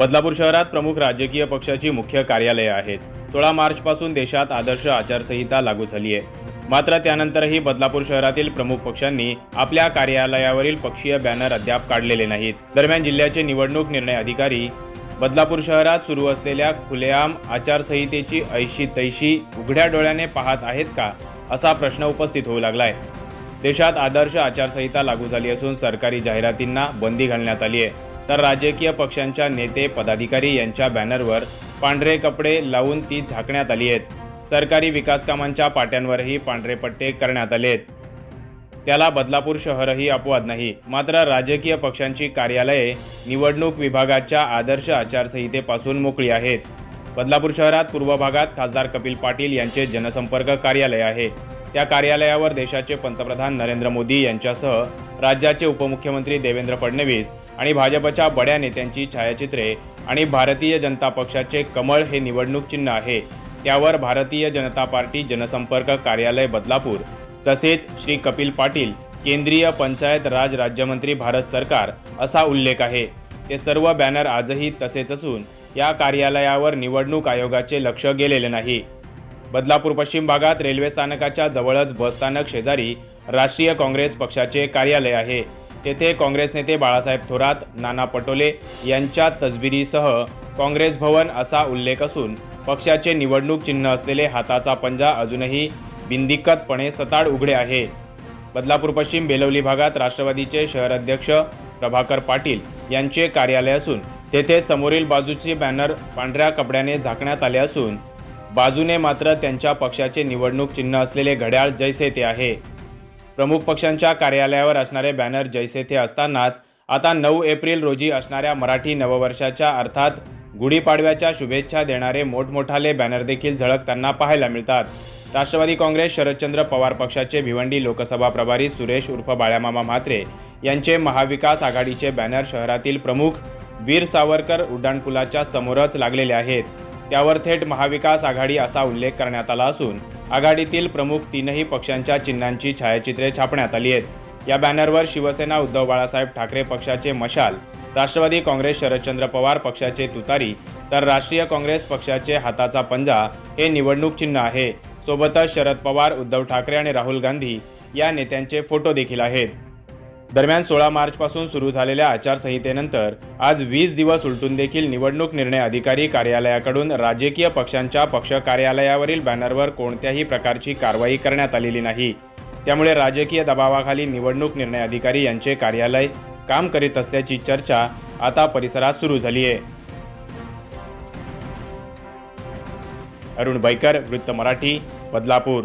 बदलापूर शहरात प्रमुख राजकीय पक्षाची मुख्य कार्यालये आहेत. सोळा मार्चपासून देशात आदर्श आचारसंहिता लागू झाली आहे मात्र त्यानंतरही बदलापूर शहरातील प्रमुख पक्षांनी आपल्या कार्यालयावरील पक्षीय बॅनर अद्याप काढलेले नाहीत. दरम्यान जिल्ह्याचे निवडणूक निर्णय अधिकारी बदलापूर शहरात सुरू असलेल्या खुलेआम आचारसंहितेची ऐशी तैशी उघड्या डोळ्याने पाहत आहेत का असा प्रश्न उपस्थित होऊ लागलाय. देशात आदर्श आचारसंहिता लागू झाली असून सरकारी जाहिरातींना बंदी घालण्यात आली आहे तर राजकीय पक्षांच्या नेते पदाधिकारी यांच्या बॅनरवर पांढरे कपडे लावून ती झाकण्यात आली आहेत. सरकारी विकास कामांच्या पाट्यांवरही पांढरे पट्टे करण्यात आले आहेत. त्याला बदलापूर शहरही अपवाद नाही. मात्र राजकीय पक्षांची कार्यालये निवडणूक विभागाच्या आदर्श आचारसंहितेपासून मोकळी आहेत. बदलापूर शहरात पूर्व भागात खासदार कपिल पाटील यांचे जनसंपर्क कार्यालय आहे. त्या कार्यालयावर देशाचे पंतप्रधान नरेंद्र मोदी यांच्यासह राज्याचे उपमुख्यमंत्री देवेंद्र फडणवीस आणि भाजपच्या बड्या नेत्यांची छायाचित्रे आणि भारतीय जनता पक्षाचे कमळ हे निवडणूक चिन्ह आहे. त्यावर भारतीय जनता पार्टी जनसंपर्क कार्यालय बदलापूर तसेच श्री कपिल पाटील केंद्रीय पंचायत राज राज्यमंत्री भारत सरकार असा उल्लेख आहे. ते सर्व बॅनर आजही तसेच असून या कार्यालयावर निवडणूक आयोगाचे लक्ष गेलेले नाही. बदलापूर पश्चिम भागात रेल्वे स्थानकाच्या जवळच बसस्थानक शेजारी राष्ट्रीय काँग्रेस पक्षाचे कार्यालय आहे. तेथे काँग्रेस नेते बाळासाहेब थोरात नाना पटोले यांच्या तसबिरीसह काँग्रेस भवन असा उल्लेख असून पक्षाचे निवडणूक चिन्ह असलेले हाताचा पंजा अजूनही बिंदिकतपणे सताड उघडे आहे. बदलापूर पश्चिम बेलवली भागात राष्ट्रवादीचे शहर अध्यक्ष प्रभाकर पाटील यांचे कार्यालय असून तेथे समोरील बाजूचे बॅनर पांढऱ्या कपड्याने झाकण्यात आले असून बाजूने मात्र त्यांच्या पक्षाचे निवडणूक चिन्ह असलेले घड्याळ जैसे ते आहे. प्रमुख पक्षांच्या कार्यालयावर असणारे बॅनर जैसे थे असतानाच आता नऊ एप्रिल रोजी असणाऱ्या मराठी नववर्षाच्या अर्थात गुढीपाडव्याच्या शुभेच्छा देणारे मोठमोठाले बॅनर देखील झळकताना पाहायला मिळतात. राष्ट्रवादी काँग्रेस शरदचंद्र पवार पक्षाचे भिवंडी लोकसभा प्रभारी सुरेश उर्फ बाळ्यामामा म्हात्रे यांचे महाविकास आघाडीचे बॅनर शहरातील प्रमुख वीर सावरकर उड्डाणपुलाच्या समोरच लागलेले आहेत. त्यावर थेट महाविकास आघाडी असा उल्लेख करण्यात आला असून आघाडीतील प्रमुख तीनही पक्षांच्या चिन्हांची छायाचित्रे छापण्यात आली आहेत. या बॅनरवर शिवसेना उद्धव बाळासाहेब ठाकरे पक्षाचे मशाल राष्ट्रवादी काँग्रेस शरदचंद्र पवार पक्षाचे तुतारी तर राष्ट्रीय काँग्रेस पक्षाचे हाताचा पंजा हे निवडणूक चिन्ह आहे. सोबतच शरद पवार उद्धव ठाकरे आणि राहुल गांधी या नेत्यांचे फोटो देखील आहेत. दरम्यान सोळा मार्चपासून सुरू झालेल्या आचारसंहितेनंतर आज वीस दिवस उलटून देखील निवडणूक निर्णय अधिकारी कार्यालयाकडून राजकीय पक्षांच्या पक्ष कार्यालयावरील बॅनरवर कोणत्याही प्रकारची कारवाई करण्यात आलेली नाही. त्यामुळे राजकीय दबावाखाली निवडणूक निर्णय अधिकारी यांचे कार्यालय काम करीत असल्याची चर्चा आता परिसरात सुरू झाली आहे. अरुण बैकर वृत्त मराठी बदलापूर.